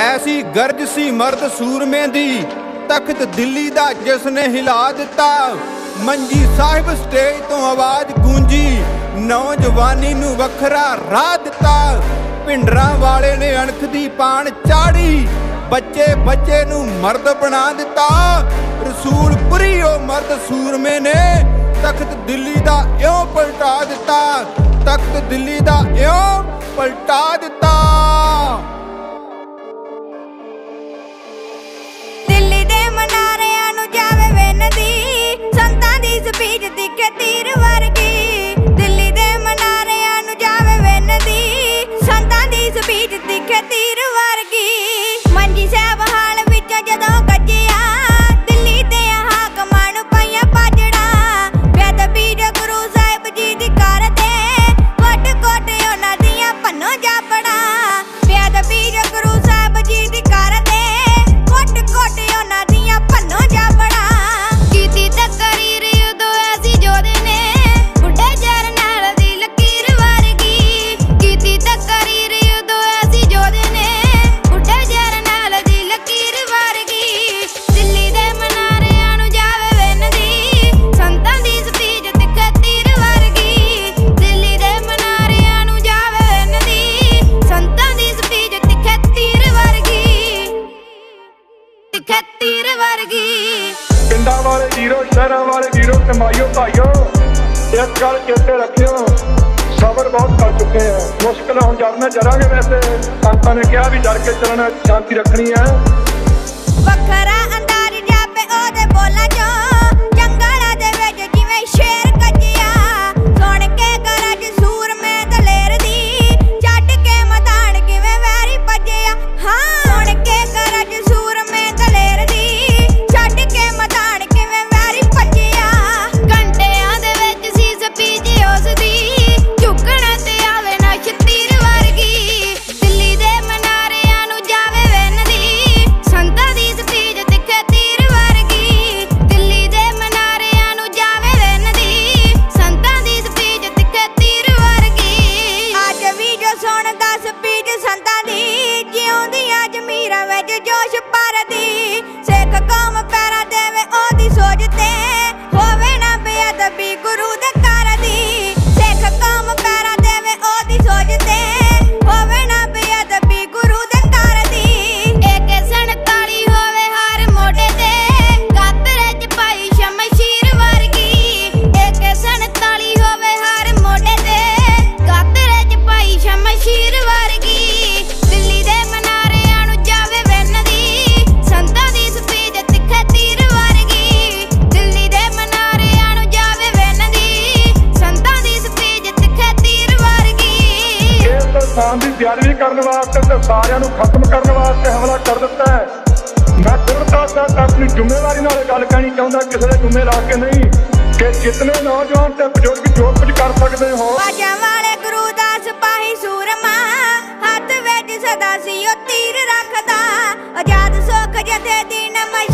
ਐਸੀ ਗਰਜ ਸੀ ਮਰਦ ਸੂਰਮੇ ਦੀ। ਤਖਤ ਦਿੱਲੀ ਦਾ ਜਿਸ ਨੇ ਹਿਲਾ ਦਿੱਤਾ। ਮੰਜੀ ਸਾਹਿਬ ਸਟੇਜ ਤੋਂ ਆਵਾਜ਼ ਗੂੰਜੀ। ਨੌਜਵਾਨੀ ਨੂੰ ਵੱਖਰਾ ਰਾਹ ਦਿੱਤਾ। ਪਿੰਡਰਾਂ ਵਾਲੇ ਨੇ ਅਣਖ ਦੀ ਪਾਣ ਚਾੜੀ। ਬੱਚੇ ਬੱਚੇ ਨੂੰ ਮਰਦ ਬਣਾ ਦਿੱਤਾ। ਰਸੂਲਪੁਰੀ ਉਹ ਮਰਦ ਸੂਰਮੇ ਨੇ ਤਖਤ ਦਿੱਲੀ ਦਾ ਇਉਂ ਪਲਟਾ ਦਿੱਤਾ। ਤਖਤ ਦਿੱਲੀ ਦਾ ਇਉਂ ਪਲਟਾ ਦਿੱਤਾ। ਸੰਤਾਂ ਦੀ ਸਪੀਚ ਦਿਖੇ ਸ਼ਹਿਰਾਂ ਵਾਲੇ ਵੀਰੋ ਕਮਾਈਓ ਭਾਈਓ। ਇੱਕ ਗੱਲ ਚੇਤੇ ਰੱਖਿਓ, ਸਬਰ ਬਹੁਤ ਕਰ ਚੁੱਕੇ ਆ। ਮੁਸ਼ਕਲ ਹੁਣ ਜਦ ਮੈਂ ਜਰਾਂਗੇ ਵੈਸੇ, ਸੰਤਾਂ ਨੇ ਕਿਹਾ ਵੀ ਡਰ ਕੇ ਚੱਲਣਾ ਸ਼ਾਂਤੀ ਰੱਖਣੀ ਹੈ ਵੱਖਰਾ ਇਸ ਦੀ ਬੇਅਦਬੀ ਕਰਨ ਵਾਸਤੇ ਤੇ ਸਾਰਿਆਂ ਨੂੰ ਖਤਮ ਕਰਨ ਵਾਸਤੇ ਹਮਲਾ ਕਰ ਦਿੱਤਾ ਹੈ। ਮੈਂ ਦ੍ਰਿੜਤਾ ਨਾਲ ਆਪਣੀ ਜ਼ਿੰਮੇਵਾਰੀ ਨਾਲ ਗੱਲ ਕਹਿਣੀ ਚਾਹੁੰਦਾ ਕਿਸੇ ਦੇ ਜ਼ਿੰਮੇ ਲਾ ਕੇ ਨਹੀਂ ਕਿ ਜਿਤਨੇ ਨੌਜਵਾਨ ਤੇ ਬਜ਼ੁਰਗ ਜੋ ਕੁਝ ਕਰ ਸਕਦੇ ਹੋ। ਬਾਜਾਂ ਵਾਲੇ ਗੁਰੂ ਦਾ ਸਿਪਾਹੀ ਸੂਰਮਾ, ਹੱਥ ਵਿੱਚ ਸਦਾ ਸੀ ਉਹ ਤੀਰ ਰੱਖਦਾ। ਆਜ਼ਾਦ ਸੁੱਖ ਜਥੇ ਦੀ ਨਮਸਕਾਰ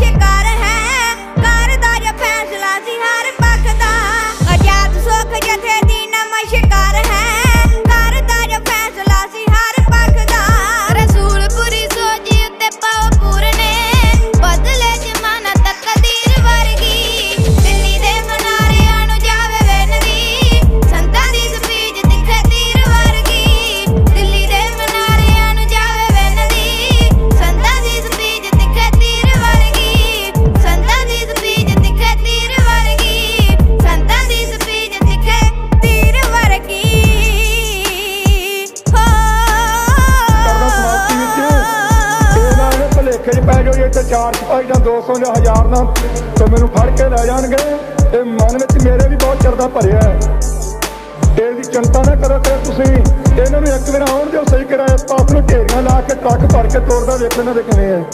ਨਾ 'ਚ ਪੈ ਜਾਓ ਜੀ, ਇੱਥੇ ਚਾਰ ਸਿਪਾਹੀ ਜਾਂ 200 ਜਾਂ 1000 ਨਾਲ ਤੇ ਮੈਨੂੰ ਫੜ ਕੇ ਲੈ ਜਾਣਗੇ। ਇਹ ਮਨ ਵਿੱਚ ਮੇਰੇ ਵੀ ਬਹੁਤ ਚਰਦਾ ਭਰਿਆ ਹੈ। ਦੀ ਚਿੰਤਾ ਨਾ ਕਰੋ ਕਿ ਤੁਸੀਂ। ਇਹਨਾਂ ਨੂੰ ਇੱਕ ਵਾਰ ਆਉਣ ਦਿਓ, ਸਹੀ ਕਿਰਾਏ ਪਾਸ ਨੂੰ ਢੇਰੀਆਂ ਲਾ ਕੇ ਟਰੱਕ ਭਰ ਕੇ ਤੋੜਦਾ ਵੇਖੋ ਇਹਨਾਂ ਦੇ ਕਿਵੇਂ ਹੈ।